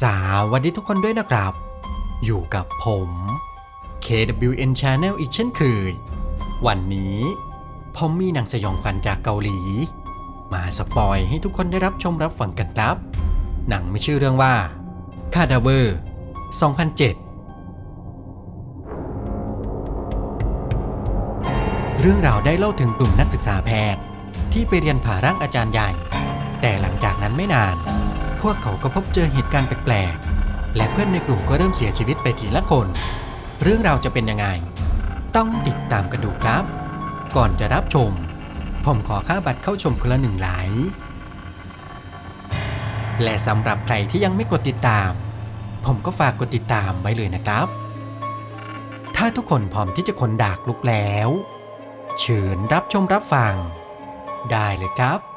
สวัสดีทุกคนด้วยนะครับ อยู่กับผม KWN Channel อีกเช่นเคย วันนี้ผมมีหนังสยองขวัญจากเกาหลี มาสปอยให้ทุกคนได้รับชมรับฟังกันครับ หนังมีชื่อเรื่องว่า Cadaver 2007 เรื่องราวได้เล่าถึงกลุ่มนักศึกษาแพทย์ ที่ไปเรียนผ่าร่างอาจารย์ใหญ่ แต่หลังจากนั้นไม่นาน วกเขาก็พบเจอเหตุการณ์แปลกๆ และเพื่อนในกลุ่มก็เริ่มเสียชีวิตไปทีละคน เรื่องราวจะเป็นยังไง ต้องติดตามกันดูครับ ก่อนจะรับชม ผมขอค่าบัตรเข้าชมคนละหนึ่งไลค์และสำหรับใครที่ยังไม่กดติดตาม ผมก็ฝากกดติดตามไว้เลยนะครับ ถ้าทุกคนพร้อมที่จะคนดากลุกแล้ว เชิญรับชมรับฟัง ได้เลยครับ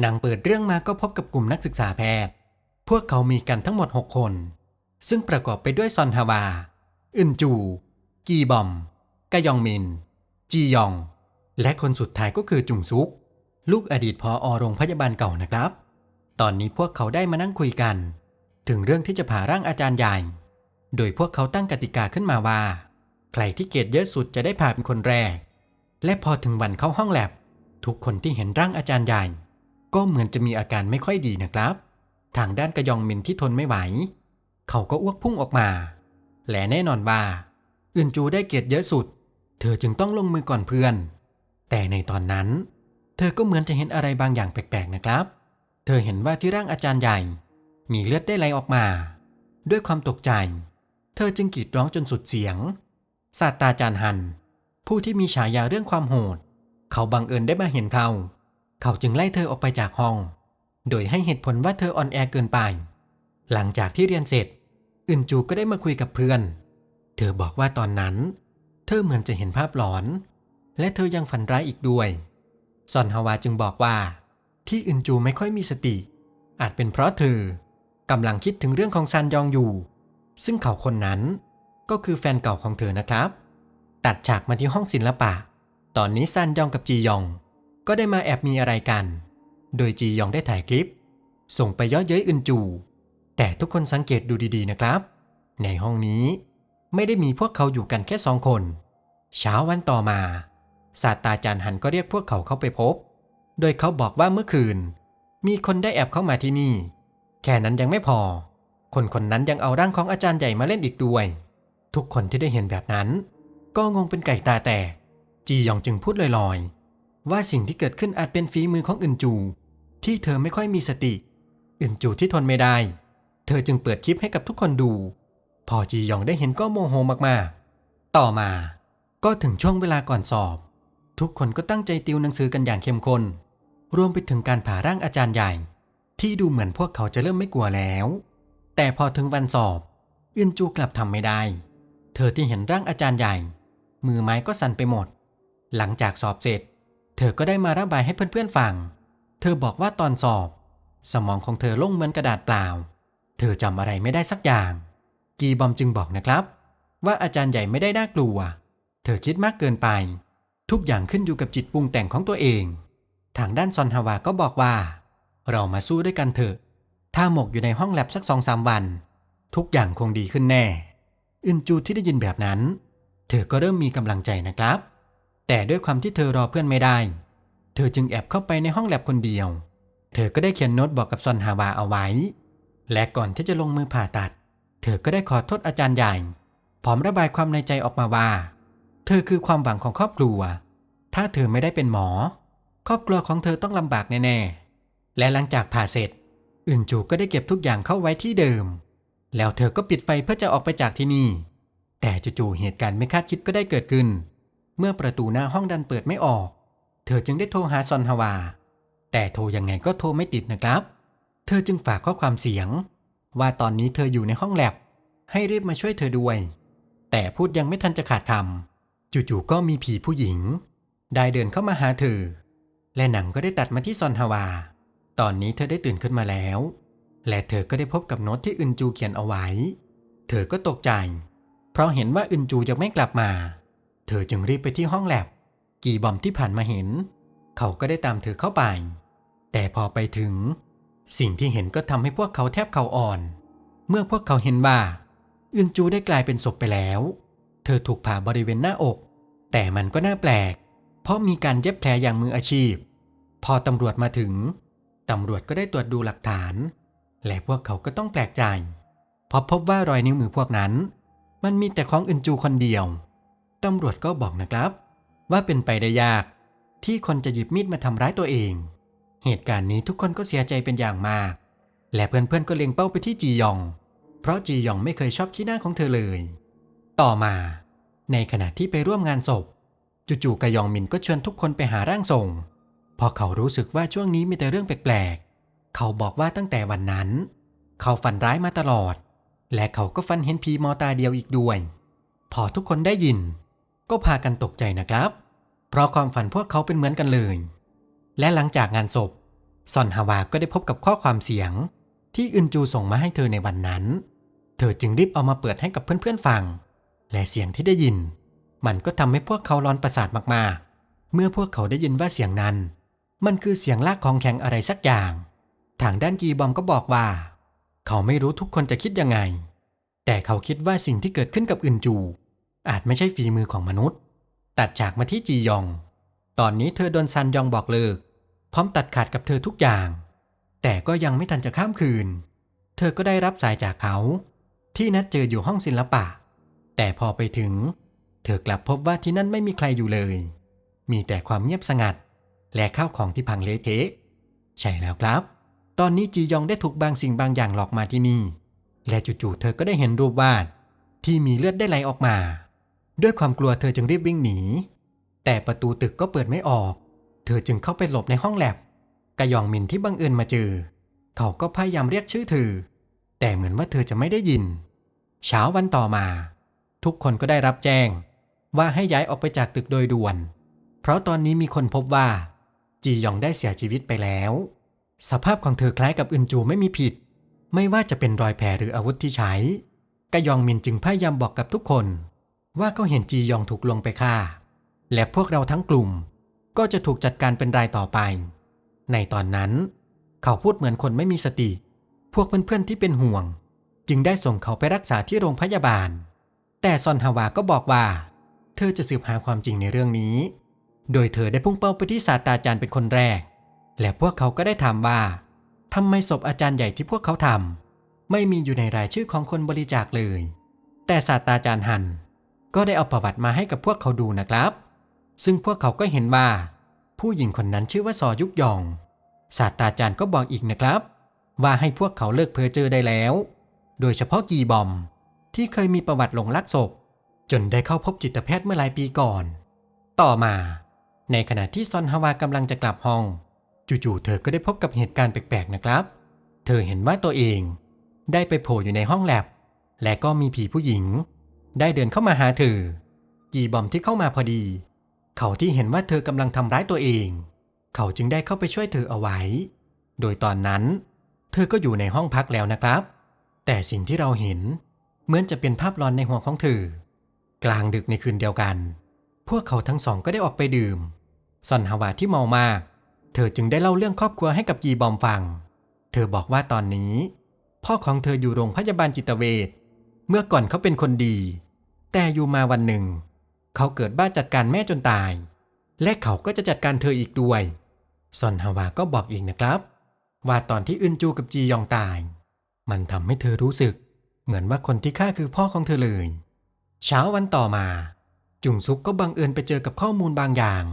หนังเปิดเรื่องมาก็พบกับกลุ่มนักศึกษาแพทย์ พวกเขามีกันทั้งหมด 6 คน ซึ่งประกอบไปด้วยซอนฮาวา อึนจู กีบอมกยองมิน จียอง และคนสุดท้ายก็คือจุงซุก ลูกอดีตพออโรงพยาบาลเก่านะครับ ตอนนี้พวกเขาได้มานั่งคุยกัน ถึงเรื่องที่จะผ่าร่างอาจารย์ใหญ่ โดยพวกเขาตั้งกติกาขึ้นมาว่า ใครที่เกรดเยอะสุดจะได้ผ่าเป็นคนแรก และพอถึงวันเข้าห้องแลบ ทุกคนที่เห็นร่างอาจารย์ใหญ่ ก็เหมือนจะมีอาการไม่ค่อยดีนะครับ ทางด้านกระยองมินที่ทนไม่ไหว เขาก็อ้วกพุ่งออกมา และแน่นอนว่าอึนจูได้เกียรติเยอะสุด เธอจึงต้องลงมือก่อนเพื่อน แต่ในตอนนั้น เธอก็เหมือนจะเห็นอะไรบางอย่างแปลกๆนะครับ เธอเห็นว่าที่ร่างอาจารย์ใหญ่ มีเลือดได้ไหลออกมา ด้วยความตกใจ เธอจึงกรีดร้องจนสุดเสียง ศาสตราจารย์ฮัน ผู้ที่มีฉายาเรื่องความโหด เขาบังเอิญได้มาเห็นเขา เขาจึงไล่เธอออกไปจากห้อง โดยให้เหตุผลว่าเธออ่อนแอเกินไป หลังจากที่เรียนเสร็จ อึนจูก็ได้มาคุยกับเพื่อน เธอบอกว่าตอนนั้น เธอเหมือนจะเห็นภาพหลอน และเธอยังฝันร้ายอีกด้วย ซอนฮาวาจึงบอกว่า ที่อึนจูไม่ค่อยมีสติ อาจเป็นเพราะเธอกำลังคิดถึงเรื่องของซันยองอยู่ ซึ่งเขาคนนั้นก็คือแฟนเก่าของเธอนะครับ ตัดฉากมาที่ห้องศิลปะ ตอนนี้ซันยองกับจียอง ก็ได้มาแอบมีอะไรกัน โดยจียองได้ถ่ายคลิป ส่งไปย่อเย้ยอึนจู แต่ทุกคนสังเกตดูดีๆนะครับ ในห้องนี้ไม่ได้มีพวกเขาอยู่กันแค่สองคน เช้าวันต่อมา ศาสตราจารย์หันก็เรียกพวกเขาเข้าไปพบ โดยเขาบอกว่าเมื่อคืน มีคนได้แอบเข้ามาที่นี่ แค่นั้นยังไม่พอ คนคนนั้นยังเอาร่างของอาจารย์ใหญ่มาเล่นอีกด้วย ทุกคนที่ได้เห็นแบบนั้น ก็งงเป็นไก่ตาแตก จียองจึงพูดลอยๆ ว่าสิ่งที่เกิดขึ้นอาจเป็นฝีมือของอึนจู ที่เธอไม่ค่อยมีสติ อึนจูที่ทนไม่ได้ เธอจึงเปิดคลิปให้กับทุกคนดู พอจียองได้เห็นก็โมโหมากๆ ต่อมา ก็ถึงช่วงเวลาก่อนสอบ ทุกคนก็ตั้งใจติวหนังสือกันอย่างเข้มข้นรวมไปถึงการผ่าร่างอาจารย์ใหญ่ ที่ดูเหมือนพวกเขาจะเริ่มไม่กลัวแล้ว แต่พอถึงวันสอบอึนจูกลับทำไม่ได้ เธอที่เห็นร่างอาจารย์ใหญ่ มือไม้ก็สั่นไปหมด หลังจากสอบเสร็จ เธอก็ได้มาระบายให้เพื่อนๆฟัง เธอบอกว่าตอนสอบ สมองของเธอโล่งเหมือนกระดาษเปล่า เธอจำอะไรไม่ได้สักอย่าง กีบอมจึงบอกนะครับ ว่าอาจารย์ใหญ่ไม่ได้น่ากลัว เธอคิดมากเกินไป ทุกอย่างขึ้นอยู่กับจิตปรุงแต่งของตัวเอง ทางด้านซอนฮาวาก็บอกว่า เรามาสู้ด้วยกันเถอะ ถ้าหมกอยู่ในห้องแลบสักสองสามวัน ทุกอย่างคงดีขึ้นแน่ อึนจูที่ได้ยินแบบนั้น เธอก็เริ่มมีกำลังใจนะครับ แต่ด้วยความที่เธอรอเพื่อนไม่ได้ เธอจึงแอบเข้าไปในห้องแลบคนเดียว เธอก็ได้เขียนโน้ตบอกกับซอนฮาวาเอาไว้ และก่อนที่จะลงมือผ่าตัด เธอก็ได้ขอโทษอาจารย์ใหญ่ พร้อมระบายความในใจออกมาว่า เธอคือความหวังของครอบครัว ถ้าเธอไม่ได้เป็นหมอ ครอบครัวของเธอต้องลำบากแน่ๆ และหลังจากผ่าเสร็จอึนจูก็ได้เก็บทุกอย่างเข้าไว้ที่เดิม แล้วเธอก็ปิดไฟเพื่อจะออกไปจากที่นี่ แต่จู่ๆเหตุการณ์ไม่คาดคิดก็ได้เกิดขึ้น เมื่อประตูหน้าห้องดันเปิดไม่ออก เธอจึงได้โทรหาซอนฮาวา แต่โทรยังไงก็โทรไม่ติดนะครับ เธอจึงฝากข้อความเสียง ว่าตอนนี้เธออยู่ในห้องแลบ ให้รีบมาช่วยเธอด้วย แต่พูดยังไม่ทันจะขาดคำจู่ๆก็มีผีผู้หญิง ได้เดินเข้ามาหาเธอ และหนังก็ได้ตัดมาที่ซอนฮาวา ตอนนี้เธอได้ตื่นขึ้นมาแล้ว และเธอก็ได้พบกับโน้ตที่อึนจูเขียนเอาไว้ เธอก็ตกใจ เพราะเห็นว่าอึนจูยังไม่กลับมา เธอจึงรีบไปที่ห้องแลบ กีบอมที่ผ่านมาเห็น เขาก็ได้ตามเธอเข้าไป แต่พอไปถึง สิ่งที่เห็นก็ทำให้พวกเขาแทบเข่าอ่อน เมื่อพวกเขาเห็นว่าอึนจูได้กลายเป็นศพไปแล้ว เธอถูกผ่าบริเวณหน้าอก แต่มันก็น่าแปลก เพราะมีการเย็บแผลอย่างมืออาชีพ พอตำรวจมาถึง ตำรวจก็ได้ตรวจดูหลักฐาน และพวกเขาก็ต้องแปลกใจเพราะพบว่ารอยนิ้วมือพวกนั้น มันมีแต่ของอึนจูคนเดียว ตำรวจก็บอกนะครับ ว่าเป็นไปได้ยาก ที่คนจะหยิบมีดมาทำร้ายตัวเอง เหตุการณ์นี้ทุกคนก็เสียใจเป็นอย่างมาก และเพื่อนๆก็เล็งเป้าไปที่จียอง เพราะจียองไม่เคยชอบขี้หน้าของเธอเลย ต่อมา ในขณะที่ไปร่วมงานศพ จู่ๆกยองมินก็ชวนทุกคนไปหาร่างทรงพอเขารู้สึกว่าช่วงนี้มีแต่เรื่องแปลกๆ เขาบอกว่าตั้งแต่วันนั้น เขาฝันร้ายมาตลอด และเขาก็ฝันเห็นผีมอตาเดียวอีกด้วย พอทุกคนได้ยิน ก็พากันตกใจนะครับ เพราะความฝันพวกเขาเป็นเหมือนกันเลย และหลังจากงานศพซอนฮาวาก็ได้พบกับข้อความเสียง ที่อึนจูส่งมาให้เธอในวันนั้น เธอจึงรีบเอามาเปิดให้กับเพื่อนๆฟัง และเสียงที่ได้ยิน มันก็ทำให้พวกเขาร้อนประสาทมากๆ เมื่อพวกเขาได้ยินว่าเสียงนั้น มันคือเสียงลากของแข็งอะไรสักอย่าง ทางด้านกีบอมก็บอกว่า เขาไม่รู้ทุกคนจะคิดยังไง แต่เขาคิดว่าสิ่งที่เกิดขึ้นกับอึนจู อาจไม่ใช่ฝีมือของมนุษย์ ตัดฉากมาที่จียอง ตอนนี้เธอโดนซันยองบอกเลิก พร้อมตัดขาดกับเธอทุกอย่าง แต่ก็ยังไม่ทันจะข้ามคืน เธอก็ได้รับสายจากเขา ที่นัดเจออยู่ห้องศิลปะ แต่พอไปถึง เธอกลับพบว่าที่นั่นไม่มีใครอยู่เลย มีแต่ความเงียบสงัด และข้าวของที่พังเละเทะใช่แล้วครับ ตอนนี้จียองได้ถูกบางสิ่งบางอย่างหลอกมาที่นี่ และจู่ๆเธอก็ได้เห็นรูปวาดที่มีเลือดได้ไหลออกมา ด้วยความกลัวเธอจึงรีบวิ่งหนี แต่ประตูตึกก็เปิดไม่ออก เธอจึงเข้าไปหลบในห้องแลบกะยองมินที่บังเอิญมาเจอ เขาก็พยายามเรียกชื่อเธอ แต่เหมือนว่าเธอจะไม่ได้ยิน เช้าวันต่อมา ทุกคนก็ได้รับแจ้ง ว่าให้ย้ายออกไปจากตึกโดยด่วน เพราะตอนนี้มีคนพบว่า จียองได้เสียชีวิตไปแล้ว สภาพของเธอคล้ายกับอึนจูไม่มีผิด ไม่ว่าจะเป็นรอยแผลหรืออาวุธที่ใช้กะยองมินจึงพยายามบอกกับทุกคน ว่าเขาเห็นจียองถูกลงไปฆ่า และพวกเราทั้งกลุ่มก็จะถูกจัดการเป็นรายต่อไป ในตอนนั้น เขาพูดเหมือนคนไม่มีสติ พวกเพื่อนๆที่เป็นห่วง จึงได้ส่งเขาไปรักษาที่โรงพยาบาล แต่ซอนฮาวาก็บอกว่า เธอจะสืบหาความจริงในเรื่องนี้ โดยเธอได้พุ่งเป้าไปที่ศาสตราจารย์เป็นคนแรก และพวกเขาก็ได้ถามว่าทำไมศพอาจารย์ใหญ่ที่พวกเขาทำไม่มีอยู่ในรายชื่อของคนบริจาคเลย แต่ศาสตราจารย์ฮัน ก็ได้เอาประวัติมาให้กับพวกเขาดูนะครับ ซึ่งพวกเขาก็เห็นว่า ผู้หญิงคนนั้นชื่อว่าซอยุกยอง ศาสตราจารย์ก็บอกอีกนะครับ ว่าให้พวกเขาเลิกเพ้อเจอได้แล้ว โดยเฉพาะกีบอม ที่เคยมีประวัติหลงลักศพ จนได้เข้าพบจิตแพทย์เมื่อหลายปีก่อน ต่อมา ในขณะที่ซอนฮาวากำลังจะกลับห้อง จู่ๆเธอก็ได้พบกับเหตุการณ์แปลกๆนะครับ เธอเห็นว่าตัวเอง ได้ไปโผล่อยู่ในห้องแลบและก็มีผีผู้หญิง ได้เดินเข้ามาหาเธอ กีบอมที่เข้ามาพอดี เขาที่เห็นว่าเธอกำลังทำร้ายตัวเอง เขาจึงได้เข้าไปช่วยเธอเอาไว้ โดยตอนนั้น เธอก็อยู่ในห้องพักแล้วนะครับ แต่สิ่งที่เราเห็นเหมือนจะเป็นภาพหลอนในหัวของเธอ กลางดึกในคืนเดียวกัน พวกเขาทั้งสองก็ได้ออกไปดื่มซอนฮาวาที่เมามาก เธอจึงได้เล่าเรื่องครอบครัวให้กับจีบอมฟัง เธอบอกว่าตอนนี้ พ่อของเธออยู่โรงพยาบาลจิตเวช เมื่อก่อนเขาเป็นคนดี แต่อยู่มาวันหนึ่ง เขาเกิดบ้าจัดการแม่จนตาย และเขาก็จะจัดการเธออีกด้วยซอนฮาวาก็บอกอีกนะครับ ว่าตอนที่อึนจูกับจียองตาย มันทำให้เธอรู้สึก เหมือนว่าคนที่ฆ่าคือพ่อของเธอเลย เช้าวันต่อมา จุงซุกก็บังเอิญไปเจอกับข้อมูลบางอย่าง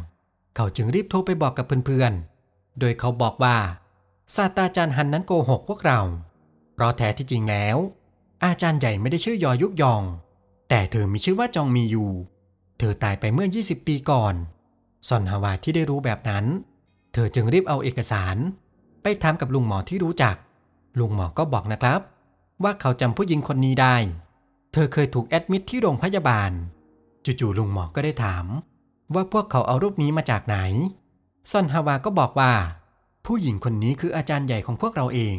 เขาจึงรีบโทรไปบอกกับเพื่อนๆ โดยเขาบอกว่าศาสตราจารย์ฮันนั้นโกหกพวกเรา เพราะแท้ที่จริงแล้ว อาจารย์ใหญ่ไม่ได้ชื่อยอยุกยอง แต่เธอมีชื่อว่าจองมีอยู่ เธอตายไปเมื่อ 20 ปีก่อนซอนฮาวาที่ได้รู้แบบนั้น เธอจึงรีบเอาเอกสาร ไปถามกับลุงหมอที่รู้จัก ลุงหมอก็บอกนะครับ ว่าเขาจำผู้หญิงคนนี้ได้ เธอเคยถูกแอดมิดที่โรงพยาบาล จู่ๆลุงหมอก็ได้ถาม ว่าพวกเขาเอารูปนี้มาจากไหนซอนฮาวาก็บอกว่า ผู้หญิงคนนี้คืออาจารย์ใหญ่ของพวกเราเอง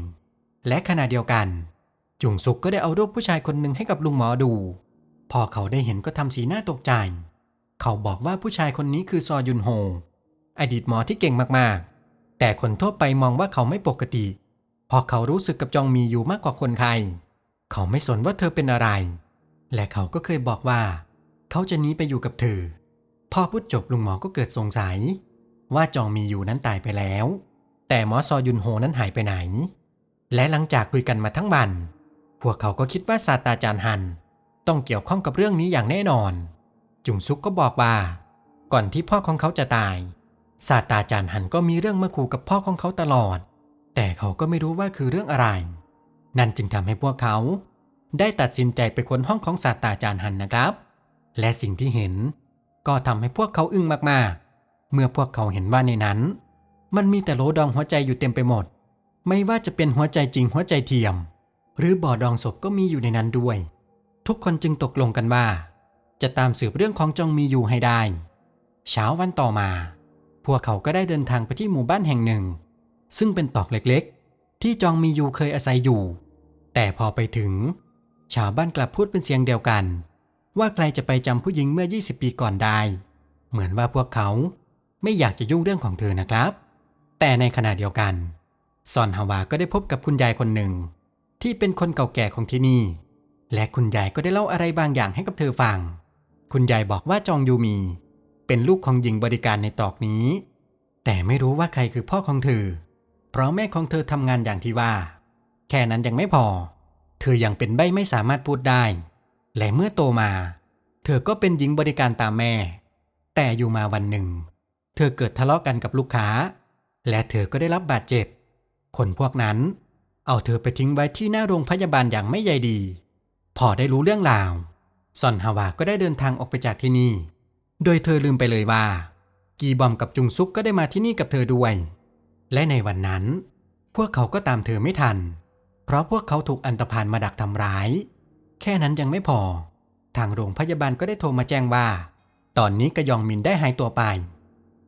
และขณะเดียวกัน จุงซุกก็ได้เอารูปผู้ชายคนหนึ่งให้กับลุงหมอดู พอเขาได้เห็นก็ทำสีหน้าตกใจ เขาบอกว่าผู้ชายคนนี้คือซอยุนโฮ อดีตหมอที่เก่งมากๆ แต่คนทั่วไปมองว่าเขาไม่ปกติพราะเขารู้สึกกับจองมีอยู่มากกว่าคนไทยเขาไม่สนว่าเธอเป็นอะไร และเขาก็เคยบอกว่า เขาจะหนีไปอยู่กับเธอ พอพูดจบลุงหมอก็เกิดสงสัย ว่าจองมีอยู่นั้นตายไปแล้ว แต่หมอซอยุนโฮนั้นหายไปไหน และหลังจากคุยกันมาทั้งวัน พวกเขาก็คิดว่าศาสตราจารย์ฮัน ต้องเกี่ยวข้องกับเรื่องนี้อย่างแน่นอน จุงซุกก็บอกว่า ก่อนที่พ่อของเขาจะตาย ศาสตราจารย์ฮันก็มีเรื่องมาขู่กับพ่อของเขาตลอด แต่เขาก็ไม่รู้ว่าคือเรื่องอะไร นั่นจึงทำให้พวกเขา ได้ตัดสินใจไปค้นห้องของศาสตราจารย์ฮันนะครับ และสิ่งที่เห็น ก็ทำให้พวกเขาอึ้งมากๆ เมื่อพวกเขาเห็นว่าในนั้น มันมีแต่โลดองหัวใจอยู่เต็มไปหมด ไม่ว่าจะเป็นหัวใจจริงหัวใจเทียม หรือบ่อดองศพก็มีอยู่ในนั้นด้วย ทุกคนจึงตกลงกันว่า จะตามสืบเรื่องของจองมีอยู่ให้ได้ เช้าวันต่อมา พวกเขาก็ได้เดินทางไปที่หมู่บ้านแห่งหนึ่ง ซึ่งเป็นตอกเล็กๆ ที่จองมีอยู่เคยอาศัยอยู่ แต่พอไปถึง ชาวบ้านกลับพูดเป็นเสียงเดียวกัน ว่าใครจะไปจำผู้หญิงเมื่อ 20 ปีก่อนได้ เหมือนว่าพวกเขาไม่อยากจะยุ่งเรื่องของเธอนะครับ แต่ในขณะเดียวกันซอนฮาวาก็ได้พบกับคุณยายคนหนึ่ง ที่เป็นคนเก่าแก่ของที่นี่ และคุณยายก็ได้เล่าอะไรบางอย่างให้กับเธอฟัง คุณยายบอกว่าจองยูมี เป็นลูกของหญิงบริการในตอกนี้ แต่ไม่รู้ว่าใครคือพ่อของเธอ เพราะแม่ของเธอทำงานอย่างที่ว่า แค่นั้นยังไม่พอ เธอยังเป็นใบไม่สามารถพูดได้ และเมื่อโตมา เธอก็เป็นหญิงบริการตามแม่ แต่อยู่มาวันหนึ่ง เธอเกิดทะเลาะกันกับลูกค้า และเธอก็ได้รับบาดเจ็บ คนพวกนั้น เอาเธอไปทิ้งไว้ที่หน้าโรงพยาบาลอย่างไม่ใยดี พอได้รู้เรื่องราวซอนฮาวาก็ได้เดินทางออกไปจากที่นี่ โดยเธอลืมไปเลยว่า กีบอมกับจุงซุกก็ได้มาที่นี่กับเธอด้วย และในวันนั้น พวกเขาก็ตามเธอไม่ทัน เพราะพวกเขาถูกอันตพานมาดักทำร้าย แค่นั้นยังไม่พอ ทางโรงพยาบาลก็ได้โทรมาแจ้งว่า ตอนนี้กระยองมินได้หายตัวไป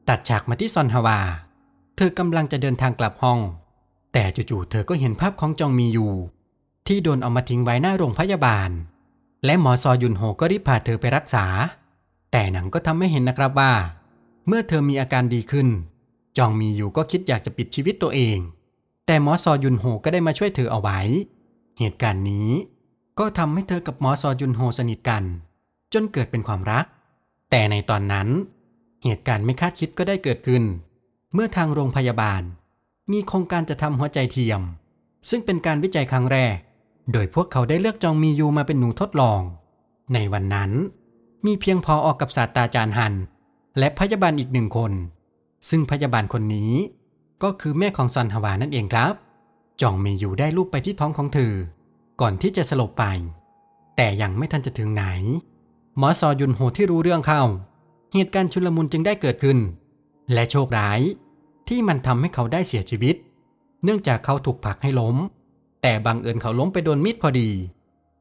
ตัดฉากมาที่ซอนฮาวา เธอกำลังจะเดินทางกลับห้อง แต่จู่ๆเธอก็เห็นภาพของจองมีอยู่ ที่โดนเอามาทิ้งไว้หน้าโรงพยาบาล และหมอซอยุนโฮก็รีบพาเธอไปรักษา แต่หนังก็ทำให้เห็นนะครับว่า เมื่อเธอมีอาการดีขึ้น จองมีอยู่ก็คิดอยากจะปิดชีวิตตัวเอง แต่หมอซอยุนโฮก็ได้มาช่วยเธอเอาไว้ เหตุการณ์นี้ ก็ทำให้เธอกับหมอซอยุนโฮสนิทกัน จนเกิดเป็นความรัก แต่ในตอนนั้น เหตุการณ์ไม่คาดคิดก็ได้เกิดขึ้น เมื่อทางโรงพยาบาล มีโครงการจะทำหัวใจเทียม ซึ่งเป็นการวิจัยครั้งแรก โดยพวกเขาได้เลือกจองมียูมาเป็นหนูทดลอง ในวันนั้น มีเพียงพอออกกับศาสตราจารย์ฮัน และพยาบาลอีกหนึ่งคน ซึ่งพยาบาลคนนี้ก็คือแม่ของซอนฮาวานั่นเองครับ จองมียูได้ลูกไปที่ท้องของเธอ ก่อนที่จะสลบไป แต่ยังไม่ทันจะถึงไหน หมอซอยุนโฮที่รู้เรื่องเข้า เหตุการณ์ชุลมุนจึงได้เกิดขึ้น และโชคร้าย ที่มันทำให้เขาได้เสียชีวิต เนื่องจากเขาถูกผลักให้ล้ม แต่บังเอิญเขาล้มไปโดนมีดพอดี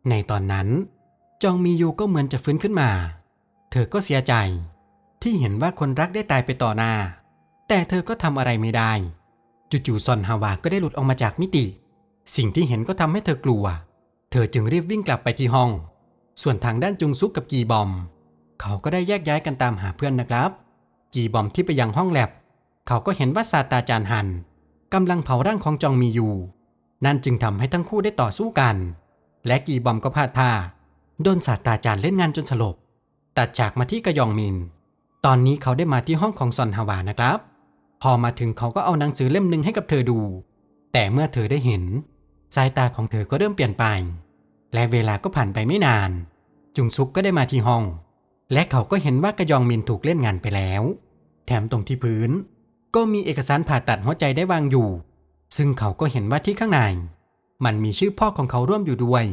ในตอนนั้น จองมียูก็เหมือนจะฟื้นขึ้นมา เธอก็เสียใจ ที่เห็นว่าคนรักได้ตายไปต่อหน้า แต่เธอก็ทำอะไรไม่ได้ จู่ๆซอนฮาวาก็ได้หลุดออกมาจากมิติ สิ่งที่เห็นก็ทำให้เธอกลัว เธอจึงรีบวิ่งกลับไปที่ห้อง ส่วนทางด้านจุงซุกกับกีบอม เขาก็ได้แยกย้ายกันตามหาเพื่อนนะครับ จีบอมที่ไปยังห้องแลบ เขาก็เห็นว่าศาสตราจารย์ฮันกำลังเผาร่างของจองมีอยู่ นั่นจึงทำให้ทั้งคู่ได้ต่อสู้กัน และกีบอมก็พลาดท่าโดนศาสตราจารย์เล่นงานจนสลบ ตัดฉากมาที่กระยองมิน ตอนนี้เขาได้มาที่ห้องของซอนฮาวานะครับ พอมาถึงเขาก็เอาหนังสือเล่มหนึ่งให้กับเธอดู แต่เมื่อเธอได้เห็น สายตาของเธอก็เริ่มเปลี่ยนไป และเวลาก็ผ่านไปไม่นาน จุงซุกก็ได้มาที่ห้อง และเขาก็เห็นว่ากระยองมินถูกเล่นงานไปแล้ว แถมตรงที่พื้น ก็มีเอกสารผ่าตัดหัวใจได้วางอยู่ ซึ่งเขาก็เห็นว่าที่ข้างใน มันมีชื่อพ่อของเขาร่วมอยู่ด้วย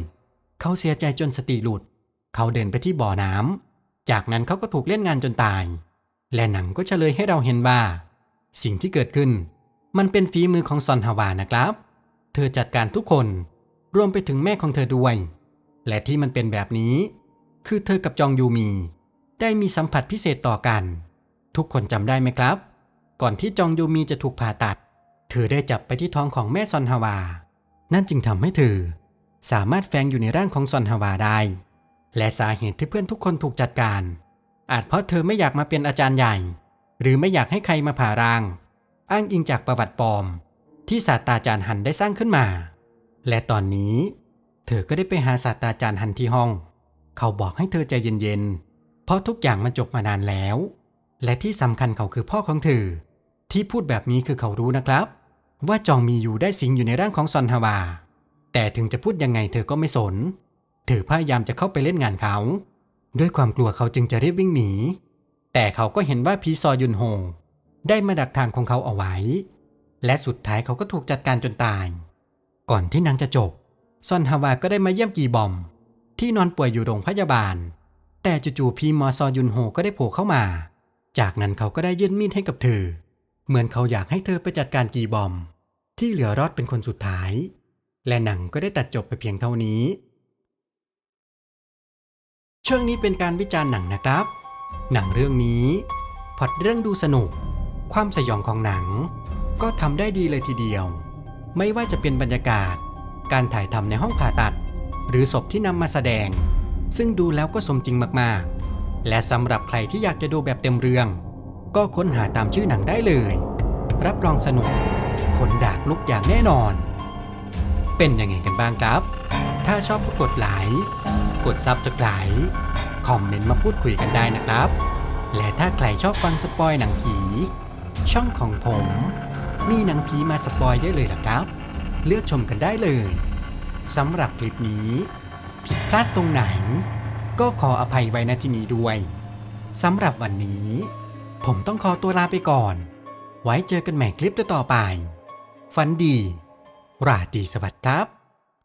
เขาเสียใจจนสติหลุด เขาเดินไปที่บ่อน้ำจากนั้นเขาก็ถูกเล่นงานจนตาย และหนังก็เฉลยให้เราเห็นว่า สิ่งที่เกิดขึ้น มันเป็นฝีมือของซอนฮาวานะครับ เธอจัดการทุกคน รวมไปถึงแม่ของเธอด้วย และที่มันเป็นแบบนี้ คือเธอกับจองยูมี ได้มีสัมผัสพิเศษต่อกัน ทุกคนจำได้ไหมครับ ก่อนที่จองยูมีจะถูกผ่าตัด เธอได้จับไปที่ท้องของแม่ซอนฮาวา นั่นจึงทำให้เธอ สามารถแฝงอยู่ในร่างของซอนฮาวาได้ และสาเหตุที่เพื่อนทุกคนถูกจัดการ อาจเพราะเธอไม่อยากมาเป็นอาจารย์ใหญ่ หรือไม่อยากให้ใครมาผ่าราง อ้างอิงจากประวัติปลอม ที่ศาสตราจารย์หันได้สร้างขึ้นมา และตอนนี้ เธอก็ได้ไปหาศาสตราจารย์หันที่ห้อง เขาบอกให้เธอใจเย็นๆเพราะทุกอย่างมันจบมานานแล้ว และที่สำคัญเขาคือพ่อของเธอ ที่พูดแบบนี้คือเขารู้นะครับ ว่าจองมีอยู่ได้สิงอยู่ในร่างของซอนฮาวา แต่ถึงจะพูดยังไงเธอก็ไม่สน เธอพยายามจะเข้าไปเล่นงานเขา ด้วยความกลัวเขาจึงจะรีบวิ่งหนี แต่เขาก็เห็นว่าพีซอยุนโฮได้มาดักทางของเขาเอาไว้ และสุดท้ายเขาก็ถูกจัดการจนตาย ก่อนที่นางจะจบ ซอนฮาวาก็ได้มาเยี่ยมกีบอม ที่นอนป่วยอยู่โรงพยาบาล แต่จู่ๆพีมอซอยุนโฮก็ได้โผล่เข้ามา จากนั้นเขาก็ได้ยื่นมีดให้กับเธอ เหมือนเขาอยากให้เธอไปจัดการกีบอม ที่เหลือรอดเป็นคนสุดท้าย และหนังก็ได้ตัดจบไปเพียงเท่านี้ ช่วงนี้เป็นการวิจารณ์หนังนะครับ หนังเรื่องนี้พอดเรื่องดูสนุก ความสยองของหนัง ก็ทำได้ดีเลยทีเดียว ไม่ว่าจะเป็นบรรยากาศ การถ่ายทำในห้องผ่าตัด หรือศพที่นำมาแสดง ซึ่งดูแล้วก็สมจริงมากๆ และสำหรับใครที่อยากจะดูแบบเต็มเรื่อง ก็ค้นหาตามชื่อหนังได้เลย รับรองสนุกขนดากลุกอย่างแน่นอน เป็นยังไงกันบ้างครับ ถ้าชอบก็กดไลค์กดซับสไครต์คอมเมนต์มาพูดคุยกันได้นะครับ และถ้าใครชอบฟังสปอยหนังผี ช่องของผม มีหนังผีมาสปอยได้เลยล่ะครับ เลือกชมกันได้เลยสำหรับคลิปนี้ ผิดพลาดตรงไหน ก็ขออภัยไว้ณที่นี้ด้วยสำหรับวันนี้ ผมต้องขอตัวลาไปก่อน ไว้เจอกันใหม่คลิปต่อไป ฝันดี ราตรีสวัสดิ์ครับ